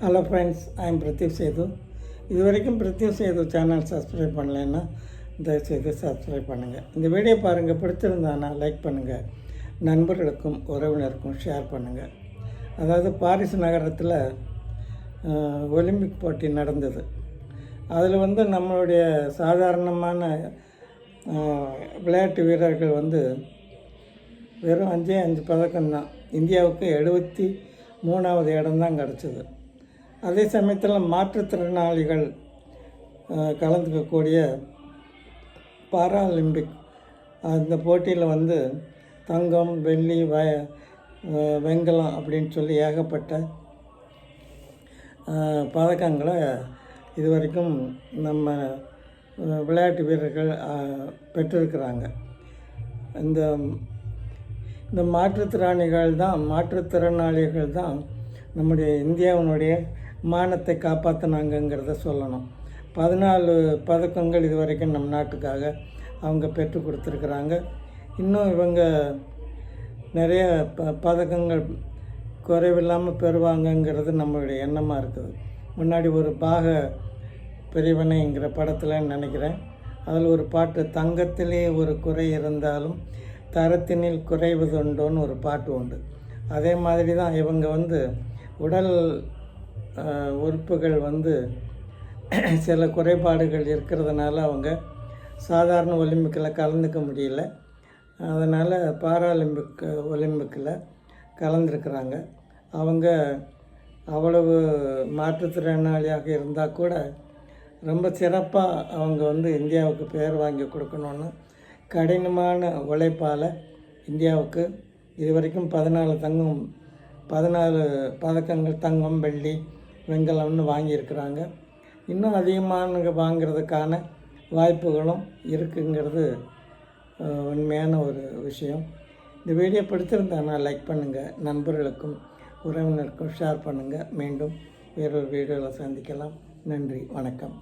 Hello friends I'm Pradeep Pradeep Sethu இது வரைக்கும் Pradeep Setu channel subscribe பண்ணலைன்னா தயவுசெய்து சப்ஸ்கிரைப் பண்ணுங்கள் இந்த வீடியோ பாருங்கள் பிடிச்சிருந்தானா லைக் பண்ணுங்கள் நண்பர்களுக்கும் உறவினருக்கும் ஷேர் பண்ணுங்கள் அதாவது பாரிஸ் நகரத்தில் ஒலிம்பிக் போட்டி நடந்தது. அதில் வந்து நம்மளுடைய சாதாரணமான விளையாட்டு வீரர்கள் வந்து வெறும் அஞ்சே அஞ்சு பதக்கம் தான் இந்தியாவுக்கு எழுபத்தி மூணாவது இடம்தான் கிடச்சிது. அதே சமயத்தில் மாற்றுத்திறனாளிகள் கலந்துக்கக்கூடிய பாராலிம்பிக் அந்த போட்டியில் வந்து தங்கம் வெள்ளி வ வெங்கலம் அப்படின்னு சொல்லி ஏகப்பட்ட பதக்கங்களை இது வரைக்கும் நம்ம விளையாட்டு வீரர்கள் பெற்றிருக்கிறாங்க. இந்த இந்த மாற்றுத்திறனாளிகள் தான் மாற்றுத்திறனாளிகள் தான் நம்முடைய இந்தியாவினுடைய மானத்தை காப்பாற்றினாங்கங்கிறத சொல்லணும். பதினாலு பதக்கங்கள் இது வரைக்கும் நம் நாட்டுக்காக அவங்க பெற்று கொடுத்துருக்குறாங்க. இன்னும் இவங்க நிறைய ப பதக்கங்கள் குறைவில்லாமல் பெறுவாங்கங்கிறது நம்மளுடைய எண்ணமாக இருக்குது. முன்னாடி ஒரு பாக பிரிவினைங்கிற படத்தில் நினைக்கிறேன். அதில் ஒரு பாட்டு தங்கத்திலே ஒரு குறை இருந்தாலும் தரத்தினில் குறைவதுண்டோன்னு ஒரு பாட்டு உண்டு. அதே மாதிரி தான் இவங்க வந்து உடல் உறுப்புகள் வந்து சில குறைபாடுகள் இருக்கிறதுனால அவங்க சாதாரண ஒலிம்பிக்கில் கலந்துக்க முடியல. அதனால் பாராலிம்பிக் ஒலிம்பிக்கில் கலந்துருக்குறாங்க. அவங்க அவ்வளவு மாற்றுத்திறனாளியாக இருந்தால் கூட ரொம்ப சிறப்பாக அவங்க வந்து இந்தியாவுக்கு பெயர் வாங்கி கொடுக்கணுன்னு கடினமான உழைப்பால் இந்தியாவுக்கு இது வரைக்கும் பதினாலு தங்கம் பதினாலு பதக்கங்கள் தங்கம் வெள்ளி வெண்கலம்னு வாங்கியிருக்கிறாங்க. இன்னும் அதிகமான வாங்கிறதுக்கான வாய்ப்புகளும் இருக்குங்கிறது உண்மையான ஒரு விஷயம். இந்த வீடியோ பிடிச்சிருந்தானா லைக் பண்ணுங்கள் நண்பர்களுக்கும் உறவினருக்கும் ஷேர் பண்ணுங்கள் மீண்டும் வேறொரு வீடியோவில் சந்திக்கலாம். நன்றி வணக்கம்.